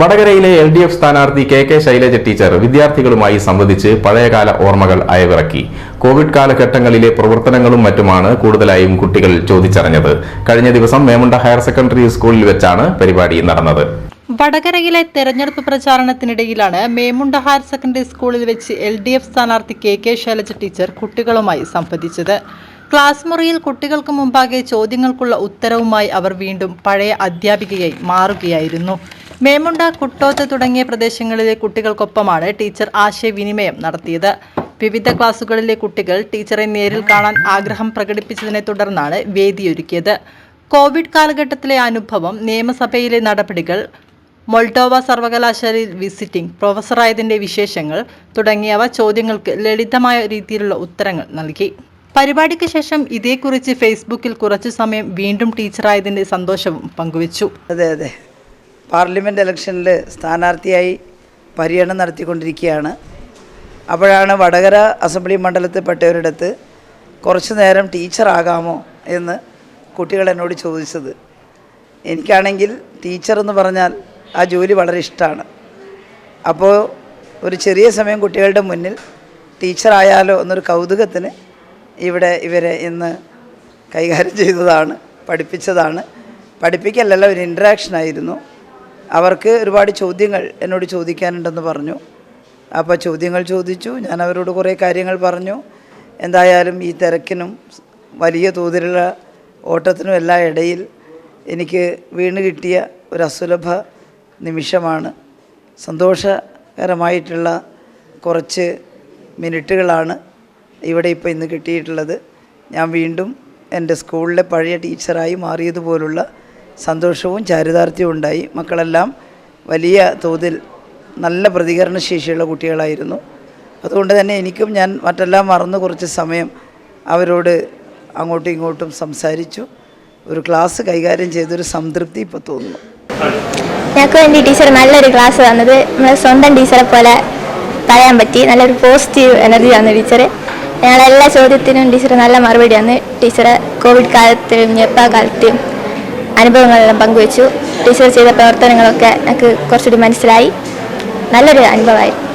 വടകരയിലെ L D F സ്ഥാനാർത്ഥി K K Shailaja teacher വിദ്യാർത്ഥികളുമായി സംവദിച്ച് പഴയകാല ഓർമ്മകൾ അയവിറക്കി. കോവിഡ് കാലഘട്ടങ്ങളിലെ പ്രവർത്തനങ്ങളും മറ്റുമാണ് കൂടുതലായും കുട്ടികൾ ചോദിച്ചറിഞ്ഞത്. കഴിഞ്ഞ ദിവസം മേമുണ്ട ഹയർ സെക്കൻഡറി സ്കൂളിൽ വെച്ചാണ് പരിപാടി നടന്നത്. വടകരയിലെ തെരഞ്ഞെടുപ്പ് പ്രചാരണത്തിനിടയിലാണ് മേമുണ്ട ഹയർ സെക്കൻഡറി സ്കൂളിൽ വെച്ച് എൽ ഡി എഫ് സ്ഥാനാർത്ഥി കെ കെ ശൈലജ ടീച്ചർ കുട്ടികളുമായി സംവദിച്ചത്. ക്ലാസ് മുറിയിൽ കുട്ടികൾക്ക് മുമ്പാകെ ചോദ്യങ്ങൾക്കുള്ള ഉത്തരവുമായി അവർ വീണ്ടും പഴയ അധ്യാപികയായി മാറുകയായിരുന്നു. മേമുണ്ട കുട്ടോത്ത് തുടങ്ങിയ പ്രദേശങ്ങളിലെ കുട്ടികൾക്കൊപ്പമാണ് ടീച്ചർ ആശയവിനിമയം നടത്തിയത്. വിവിധ ക്ലാസുകളിലെ കുട്ടികൾ ടീച്ചറെ നേരിൽ കാണാൻ ആഗ്രഹം പ്രകടിപ്പിച്ചതിനെ തുടർന്നാണ് വേദിയൊരുക്കിയത്. കോവിഡ് കാലഘട്ടത്തിലെ അനുഭവം നിയമസഭയിലെ നടപടികൾ മൊൾഡോവ സർവകലാശാലയിൽ വിസിറ്റിംഗ് പ്രൊഫസറായതിന്റെ വിശേഷങ്ങൾ തുടങ്ങിയവ ചോദ്യങ്ങൾക്ക് ലളിതമായ രീതിയിലുള്ള ഉത്തരങ്ങൾ നൽകി. പരിപാടിക്ക് ശേഷം ഇതേക്കുറിച്ച് ഫേസ്ബുക്കിൽ കുറച്ചു സമയം വീണ്ടും ടീച്ചറായതിന്റെ സന്തോഷവും പങ്കുവച്ചു. അതെ അതെ. പാർലമെന്റ് ഇലക്ഷനിൽ സ്ഥാനാർത്ഥിയായി പര്യടനം നടത്തിക്കൊണ്ടിരിക്കുകയാണ്. അപ്പോഴാണ് വടകര അസംബ്ലി മണ്ഡലത്തിൽ പെട്ടവരിടത്ത് കുറച്ച് നേരം ടീച്ചറാകാമോ എന്ന് കുട്ടികൾ എന്നോട് ചോദിച്ചത്. എനിക്കാണെങ്കിൽ ടീച്ചർ എന്ന് പറഞ്ഞാൽ ആ ജോലി വളരെ ഇഷ്ടമാണ്. അപ്പോൾ ഒരു ചെറിയ സമയം കുട്ടികളുടെ മുന്നിൽ ടീച്ചറായാലോ എന്നൊരു കൗതുകത്തിന് ഇവിടെ ഇവരെ ഇന്ന് കൈകാര്യം ചെയ്തതാണ് പഠിപ്പിച്ചതാണ്. പഠിപ്പിക്കലല്ല ഒരു ഇൻട്രാക്ഷൻ ആയിരുന്നു. അവർക്ക് ഒരുപാട് ചോദ്യങ്ങൾ എന്നോട് ചോദിക്കാനുണ്ടെന്ന് പറഞ്ഞു. അപ്പോൾ ചോദ്യങ്ങൾ ചോദിച്ചു. ഞാൻ അവരോട് കുറേ കാര്യങ്ങൾ പറഞ്ഞു. എന്തായാലും ഈ തിരക്കിനും വലിയ തോതിലുള്ള ഓട്ടത്തിനും എല്ലാം ഇടയിൽ എനിക്ക് വീണ് കിട്ടിയ ഒരു അസുലഭ നിമിഷമാണ്. സന്തോഷകരമായിട്ടുള്ള കുറച്ച് മിനിറ്റുകളാണ് ഇവിടെ ഇപ്പോൾ ഇന്ന് കിട്ടിയിട്ടുള്ളത്. ഞാൻ വീണ്ടും എന്റെ സ്കൂളിലെ പഴയ ടീച്ചറായി മാറിയതുപോലുള്ള സന്തോഷവും ചാരിതാർത്ഥ്യവും ഉണ്ടായി. മക്കളെല്ലാം വലിയ തോതിൽ നല്ല പ്രതികരണശേഷിയുള്ള കുട്ടികളായിരുന്നു. അതുകൊണ്ട് തന്നെ എനിക്കും ഞാൻ മറ്റെല്ലാം മറന്ന് കുറച്ച് സമയം അവരോട് അങ്ങോട്ടും ഇങ്ങോട്ടും സംസാരിച്ചു. ഒരു ക്ലാസ് കൈകാര്യം ചെയ്തൊരു സംതൃപ്തി ഇപ്പോൾ തോന്നുന്നു. ഞങ്ങൾക്ക് വേണ്ടി ടീച്ചർ നല്ലൊരു ക്ലാസ് തന്നത്. നമ്മളെ സ്വന്തം ടീച്ചറെ പോലെ പറയാൻ പറ്റി. നല്ലൊരു പോസിറ്റീവ് എനർജി തന്നു ടീച്ചർ ഞങ്ങളെല്ലാ ചോദ്യത്തിനും ടീച്ചർ നല്ല മറുപടി തന്നു. ടീച്ചറെ കോവിഡ് കാലത്തിലും ഞെപ്പ കാലത്തെയും അനുഭവങ്ങളെല്ലാം പങ്കുവച്ചു. ടീച്ചർ ചെയ്ത പ്രവർത്തനങ്ങളൊക്കെ എനിക്ക് കുറച്ചുകൂടി മനസ്സിലായി. നല്ലൊരു അനുഭവമായിരുന്നു.